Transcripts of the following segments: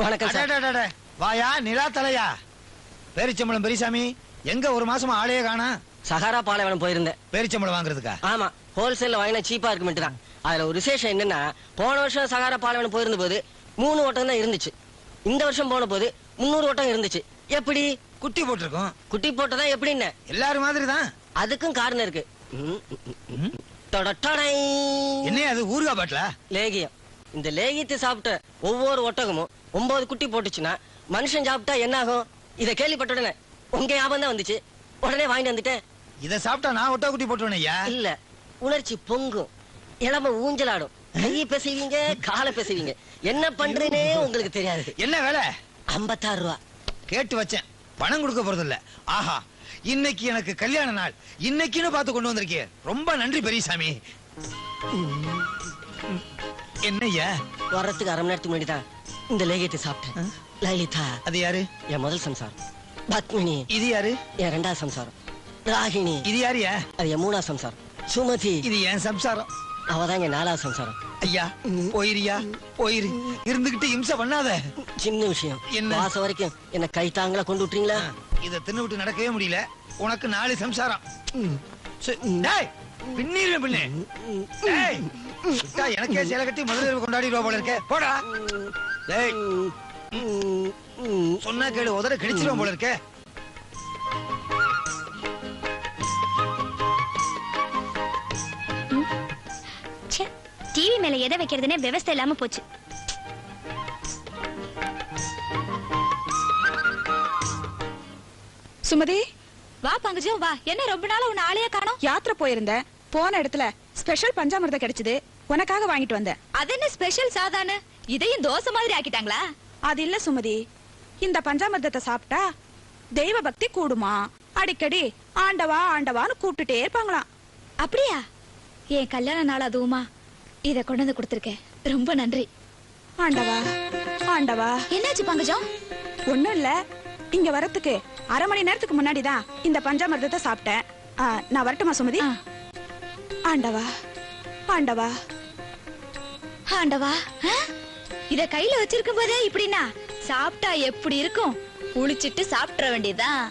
வணக்கம் சார். வாயா நிலா தலையா? பேரிச்சம்பளம் பெரியசாமி எங்க ஒரு மாசமா ஆளையே காணா? சஹாரா பாலைவனம் போயிருந்தேன். பேரிச்சம்பளம் வாங்குறதுக்கா? ஆமா ஹோல்சேல்ல வாங்கினா சீப்பா இருக்குமெட்டு தான். அதுல ஒரு விசேஷம் என்னன்னா போன வருஷம் சஹாரா பாலைவனம் போயிருந்த போது மூணு ஓட்டம் தான் இருந்துச்சு. இந்த வருஷம் போன போது முந்நூறு ஓட்டம் இருந்துச்சு. எப்படி? குட்டி போட்டிருக்கோம். குட்டி போட்டதா எப்படின்னு எல்லாரும் மாதிரி தான் அதுக்கும் காரணம் இருக்கு. என்ன அது ஊருகா பாட்டிலா? லேகியம். இந்த லேகியத்தை சாப்பிட்ட ஒவ்வொரு ஒட்டகமும் ஒன்பது குட்டி போட்டுச்சுன்னா மனுஷன் சாப்பிட்டா என்ன ஆகும் இத கேள்விப்பட்ட உடனே உங்க ஞாபகம் தான் வந்துச்சு. உடனே வாங்கிட்டு வந்துட்டேன். இத சாப்பிட்டா நான் ஒட்டா குட்டி போட்டுவேன் இல்ல உணர்ச்சி பொங்கும். இளம ஊஞ்சலாடும். கையை பேசுவீங்க காலை பேசுவீங்க. என்ன பண்றேனே உங்களுக்கு தெரியாது. என்ன வேலை? ஐம்பத்தாறு ரூபா. கேட்டு வச்சேன். பணம் கொடுக்க போறது இல்ல ஆஹா இன்னைக்கு எனக்கு கல்யாண நாள். இன்னைக்குன்னு பார்த்து கொண்டு வந்திருக்கே ரொம்ப நன்றி பெரியசாமி. என்னய்யா? வர்றதுக்கு அரை மணி நேரத்துக்கு முன்னாடி தான் இந்த லேகியத்தை சாப்பிட்டேன். லலிதா. அது யாரு? என் முதல் சம்சாரம். பத்மினி. இது யாரு? என் ரெண்டாவது சம்சாரம். ராகினி. இது யாருயா அது என் மூணாவது சம்சாரம். சுமதி. இது என் சம்சாரம். அவதான் என் நாலாவது சம்சாரம். ஐயா போயிரியா? போயிரு. இருந்துகிட்டு இம்சை பண்ணாத. சின்ன விஷயம். என்ன? வாசம் வரைக்கும் என்ன கை தாங்களா கொண்டு விட்டுறீங்களா? இத தின்னு விட்டு நடக்கவே முடியல. உனக்கு நாலு சம்சாரம். பின்னீருவேன் பின்னே. டேய், எனக்கே சேலை கட்டி முதலில் கொண்டாடிடுவா போல இருக்க. போடா. டேய். சொன்னா கேளு உதற கிழிச்சிருவோம் போல இருக்க. டிவி மேல எதை வைக்கிறதுனே விவசாய இல்லாம போச்சு. சுமதி வா பங்கஜம் வா. என்ன ரொம்ப நாளா உன் ஆளையே காணோம்? யாத்திரை போயிருந்தேன் போன இடத்துல ஸ்பெஷல் பஞ்சாமிர்தம் கிடைச்சது. உனக்காக வாங்கிட்டு வந்தேன். அது என்ன ஸ்பெஷல் சாதானு இதையும் தோசை மாதிரி ஆக்கிட்டாங்களா? அது இல்ல சுமதி. இந்த பஞ்சாமிர்தத்தை சாப்பிட்டா தெய்வ பக்தி கூடுமா? அடிக்கடி ஆண்டவா ஆண்டவான்னு கூப்பிட்டுட்டே இருப்பாங்களாம். அப்படியா? என் கல்யாண நாள் அதுவுமா? இத கொண்டு வந்து கொடுத்துருக்கேன். ரொம்ப நன்றி. ஆண்டவா ஆண்டவா. என்னாச்சு பங்கஜம்? ஒண்ணும் இல்ல. இங்க வரத்துக்கு அரை மணி நேரத்துக்கு முன்னாடி தான் இந்த பஞ்சாமிர்தத்தை சாப்பிட்டேன். ஆ, நான் வரட்டுமா சுமதி. ஆண்டவா ஆண்டவா. ஆண்டவா ஆ? இத கையில வச்சிருக்கும் போதே இப்படின்னா சாப்பிட்டா எப்படி இருக்கும்? குளிச்சிட்டு சாப்பிட்ற வேண்டியதுதான்.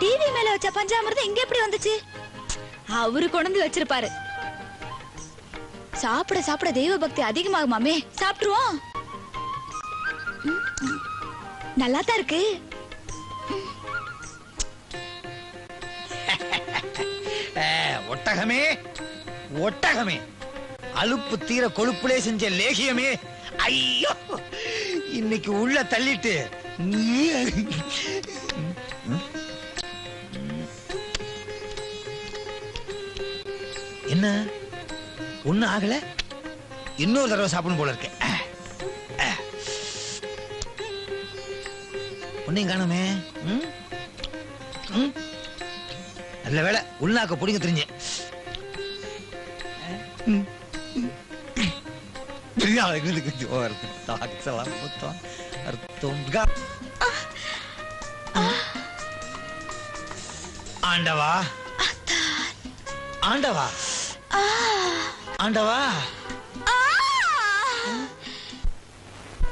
டிவி மேல வச்ச பஞ்சாமிர்தம் இங்க எப்படி வந்துச்சு? அவரு கொண்டு வச்சிருப்பாரு. சாப்பிட சாப்பிட தெய்வ பக்தி அதிகமாகுமாமே சாப்பிட்டுருவோம். நல்லா தான் இருக்கு ஒட்டகமே? ஒட்டகமே. அலுப்பு தீர கொழுப்புலே செஞ்ச லேகியமே. ஐயோ இன்னைக்கு உள்ள தள்ளிட்டு என்ன? ஒண்ணு ஆகல? இன்னொரு தடவை சாப்பிடணும் போல இருக்கேன் ஒன்னையும் காணுமே? நல்ல வேளை உள்நாக்க பிடிங்க தெரிஞ்சேன். ஆண்டவா? ஆண்டவா? ஆண்டவா.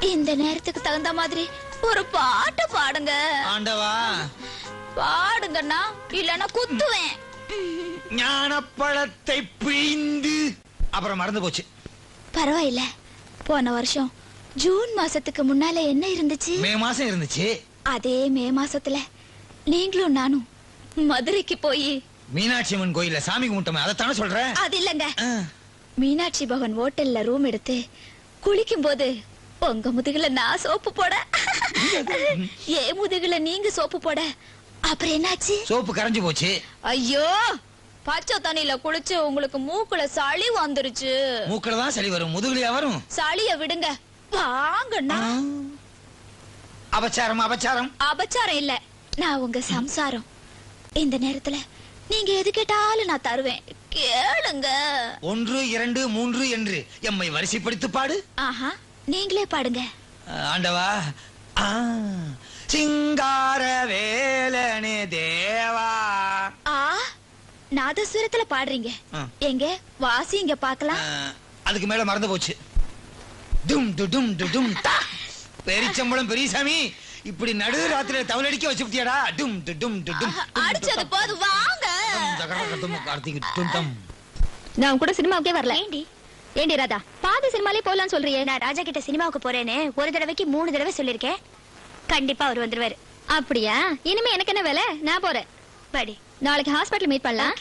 இந்த நேரத்துக்கு தகுந்த மாதிரி ஒரு பாட்டு பாடுங்க. ஆண்டவா. பாடுங்கண்ணா இல்லனா குத்துவேன். ஞானப்பழத்தை பிழிந்து. அப்புறம் மறந்து போச்சு. பரவாயில்ல. போன வருஷம் ஜூன் மாசத்துக்கு முன்னால என்ன இருந்துச்சு? மே மாசம் இருந்துச்சு. அதே மே மாசத்துல நீங்களும் நானும் மதுரைக்கு போய் மீனாட்சி அம்மன் கோயில்ல சாமி கும்பிட்டோமே அதைத்தானே சொல்றேன் அது இல்லங்க. மீனாட்சி பவன் ஹோட்டல்ல ரூம் எடுத்து குளிக்கும் போது உங்க முதுகுல நான் சோப்பு போட. ஏ முதுகுல நீங்க சோப்பு போட. அப்புறம் என்னாச்சு? சோப்பு கரைஞ்சு போச்சு. ஐயோ பச்சை தண்ணியில குளிச்சு உங்களுக்கு மூக்குல சளி வந்துருச்சு. மூக்கில தான் சளி வரும். முதுகுலியா வரும்? சளிய விடுங்க. வாங்கண்ணா. அபச்சாரம் அபச்சாரம். அபச்சாரம் இல்ல. நான் உங்க சம்சாரம். இந்த நேரத்துல நீங்க எது கேட்டாலும் நான் தருவேன். கேளுங்க. ஒன்று இரண்டு மூன்று என்று எம்மை வரிசைப்படுத்தி பாடு. ஆஹா நீங்களே பாடுங்க. ஆண்டவா. ஆ, சிங்கார வேலனே தேவா. ஆ நாதஸ்வரத்துல பாடுறீங்க. ஆ. எங்க? வாசி இங்க பாக்கலாம் அஹ், அதுக்கு மேல மறந்து போச்சு. டும் டு டும் டு டும் டா. பெரிச்சம்பளம் பெரியசாமி இப்படி நடு ராத்திரியில தவளடிக்க வச்சுட்டியாடா டும் டு டும் டு டும் டும் டு அடிச்சது டம். போது வாங்க. நான் கூட சினிமாவுக்கே வரல. ஏண்டி? ஏண்டி ராதா? பாதி சினிமாலே போலாம் சொல்றியே. நான் ராஜா கிட்ட சினிமாவுக்கு போறேன்னு ஒரு தடவைக்கு மூணு தடவை சொல்லிருக்கேன் கண்டிப்பா அவர் வந்துருவாரு. அப்படியா? இனிமே எனக்கு என்ன வேலை? நான் போறேன். படி நாளைக்கு ஹாஸ்பிடல் மீட் பண்ணலாம்.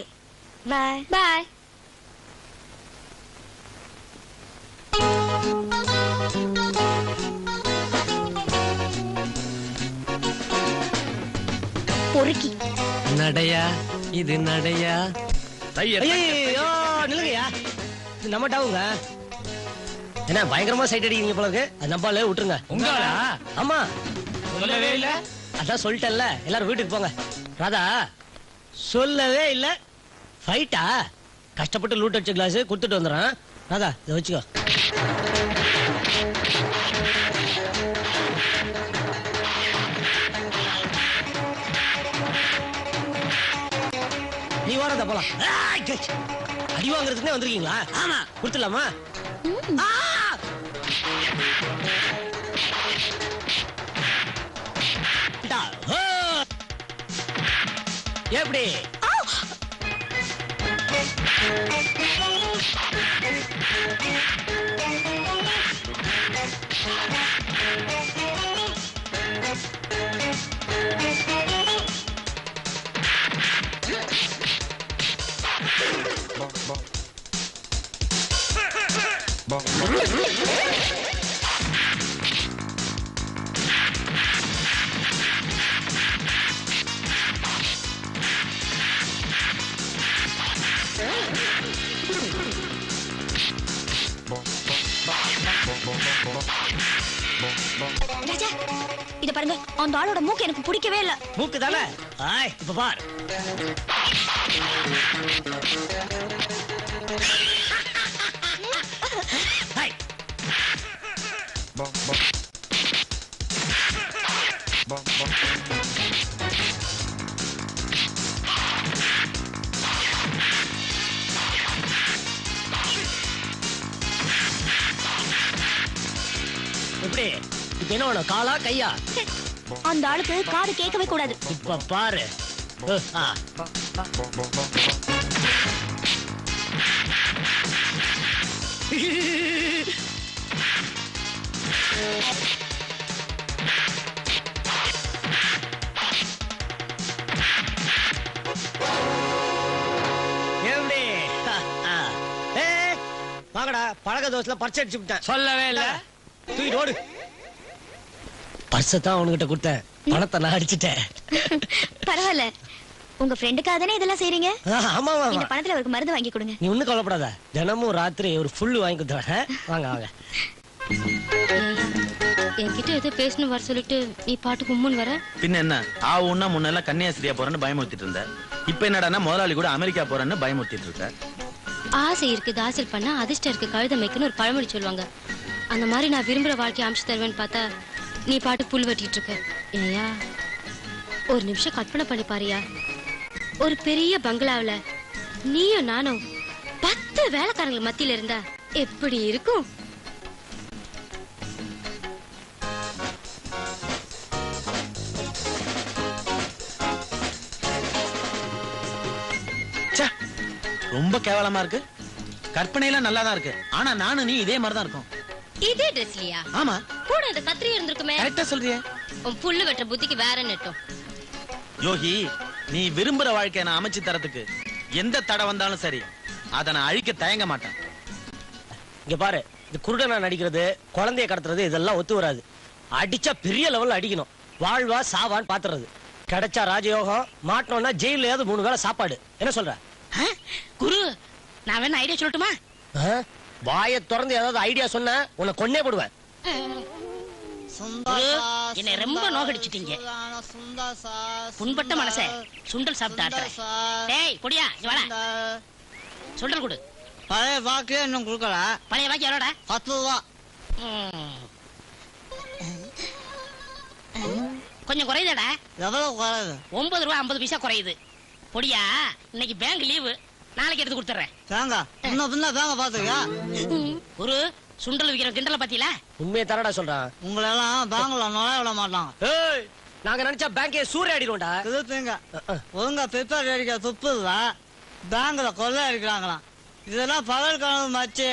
பாய். பாய். பொறுக்கி. நடையா இது நடையா? ஐயோ இது நம்ம டாவுங்க என்ன பயங்கரமா சைட் அடிக்கிறீங்க போல இருக்கு. அது நம்பாலே விட்டுருங்க. உங்களா? ஆமா. சொல்லவே இல்ல. அதான் சொல்லிட்டேன்ல. எல்லாரும் வீட்டுக்கு போங்க. ராதா சொல்லவே இல்ல. ஃபைட்டா கஷ்டப்பட்டு லூட் அடிச்ச கிளாஸ் கொடுத்துட்டு வந்துடுறேன். ராதா இதை வச்சுக்கோ. வாரதா போலாம். அடி வாங்குறதுக்குனே வந்திருக்கீங்களா? ஆமா. கொடுத்துடலாமா! எப்படி அந்த ஆளோட மூக்கு எனக்கு பிடிக்கவே இல்ல. மூக்கு தானே ஆய் இப்ப பார். எப்படி? இப்ப என்ன வேணும்? காலா கையா? அந்த ஆளுக்கு காது கேட்கவே கூடாது. இப்ப பாரு. எப்படி வாங்கடா. பழக தோசைல பர்ஸ் அடிச்சு விட்டேன். சொல்லவே இல்ல. தூக்கிட்டு ஓடு பர்ஸை தான் உனகிட்ட கொடுத்தேன். பணத்தை நான் அடிச்சிட்டேன். பரவாயில்ல. உங்க ஃப்ரெண்டுக்காக தானே இதெல்லாம் செய்றீங்க? ஆமா ஆமா இந்த பணத்துல அவருக்கு மருந்து வாங்கி கொடுங்க. நீ ஒண்ணும் கவலைப்படாத. தினமும் ராத்திரி ஒரு ஃபுல்லு வாங்கி கொடுத்துறேன் வாங்க வாங்க. என்கிட்ட ஏதோ பேசணும் வர சொல்லிட்டு நீ பாட்டுக்கு உம்முன்னு வர? பின்ன என்ன? ஆ உன்னா முன்னெல்லாம் கன்னியாஸ்திரியா போறேன்னு பயமுறுத்திட்டு இருந்த இப்ப என்னடான்னா முதலாளி கூட அமெரிக்கா போறேன்னு பயமுறுத்திட்டு இருக்க. ஆசை இருக்கு தாசல் பண்ணா அதிர்ஷ்டம் இருக்கு கழுத மேய்க்குன்னு ஒரு பழமொழி சொல்லுவாங்க. அந்த மாதிரி நான் விரும்புற வாழ்க்கையை அமைச்சு தருவேன்னு பார்த்தா நீ பாட்டு புல் வெட்டிட்டு இருக்க. ஏயா ஒரு நிமிஷம் கற்பனை பண்ணி பாரியா. ஒரு பெரிய பங்களாவுல நீயும் நானும் பத்து வேலைக்காரங்க மத்தியில இருந்தா எப்படி இருக்கும்? ரொம்ப கேவலமா இருக்கு. கற்பனையெல்லாம் நல்லா தான் இருக்கு. ஆனா நானும் நீ இதே மாதிரி தான் இருக்கும். இதே ட்ரெஸ்லயா ஆமா. கூட இந்த கத்திரி இருந்திருக்குமே. கரெக்டா சொல்றியே. உன் புல்லு வெட்டுற புத்திக்கு வேற நெட்டும் யோகி நீ விரும்புற வாழ்க்கையை நான் அமைச்சு தரதுக்கு எந்த தடை வந்தாலும் சரி அதை நான் அழிக்க தயங்க மாட்டேன். இங்க பாரு இது குருடனா நடிக்கிறது குழந்தைய கடத்துறது இதெல்லாம் ஒத்து வராது. அடிச்சா பெரிய லெவல்ல அடிக்கணும். வாழ்வா சாவான்னு பாத்துறது. கிடைச்சா ராஜயோகம் மாட்டோம்னா ஜெயிலையாவது மூணு வேளை சாப்பாடு. என்ன சொல்ற? குரு நான் வேணா ஐடியா சொல்லட்டுமா? வாயை திறந்து ஏதாவது ஐடியா சொன்ன உன்னை கொன்னே போடுவேன். என்னை ரொம்ப நோகடிச்சிட்டீங்க. புண்பட்ட மனச சுண்டல் சாப்பிட்டு கொடியா வாடா. சுண்டல் கொடு. பழைய வாக்கு இன்னும் கொடுக்கல. பழைய வாக்கி எவ்வளோடா பத்து ரூபா. கொஞ்சம் குறையுதாடா. எவ்வளவு குறையுது? ஒன்பது ரூபா ஐம்பது பைசா குறையுது. பொடியா இன்னைக்கு பேங்க் லீவு நாளைக்கு எடுத்து கொடுத்துறேன் தேங்க இன்னும் பின்ன பாத்துக்க ஒரு சுண்டல் விக்கிற கிண்டல பாத்தீங்களா உண்மையை தரடா சொல்றான் உங்களை எல்லாம் பேங்க்ல நுழைய விட மாட்டாங்க. ஏய் நாங்க நினைச்சா பேங்கே சூறையாடிடுவோம்டா திருப்பிங்க ஒழுங்கா பிப்பர் அடிக்க துப்பு இல்ல பேங்க்ல கொள்ளை அடிக்கிறாங்களாம். இதெல்லாம் பகல் கனவு மச்சு.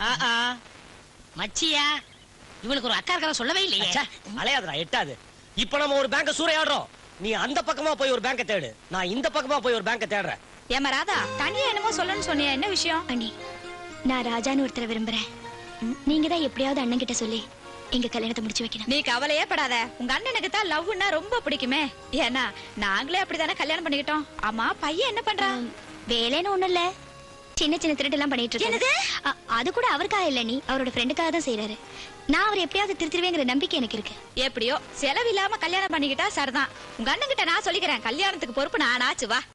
ஆ, ஆ. மச்சியா இவனுக்கு ஒரு அக்கா இருக்கா சொல்லவே இல்லையே. அலையாதடா எட்டாது. இப்ப நம்ம ஒரு பேங்க சூறையாடுறோம் நீ அந்த பக்கமா போய் ஒரு பேங்க தேடு. நான் இந்த பக்கமா போய் ஒரு பேங்க தேடுறேன். ஏமா ராதா தனியா என்னமோ சொல்லணும்னு சொன்னியா என்ன விஷயம்? அண்ணி நான் ராஜான்னு ஒருத்தரை விரும்புறேன். நீங்க தான் எப்படியாவது அண்ணன் கிட்ட சொல்லி எங்க கல்யாணத்தை முடிச்சு வைக்கணும். நீ கவலையே படாத. உங்க அண்ணனுக்கு தான் லவ்னா ரொம்ப பிடிக்குமே. ஏன்னா நாங்களே அப்படிதானே கல்யாணம் பண்ணிக்கிட்டோம். ஆமா பையன் என்ன பண்றான் வேலைன்னு ஒண்ணும் இல்ல. சின்ன சின்ன திருட்டு எல்லாம் பண்ணிட்டு இருக்காரு அது கூட அவருக்காக இல்ல நீ அவரோட ஃப்ரெண்டுக்காக தான் செய்யறாரு நான் அவர் எப்படியாவது திருத்திருவேங்கிற நம்பிக்கை எனக்கு இருக்கு. எப்படியோ செலவில்லாம கல்யாணம் பண்ணிக்கிட்டா சரிதான். உங்க அண்ணன் கிட்ட நான் சொல்லிக்கிறேன். கல்யாணத்துக்கு பொறுப்பு நானாச்சு வா.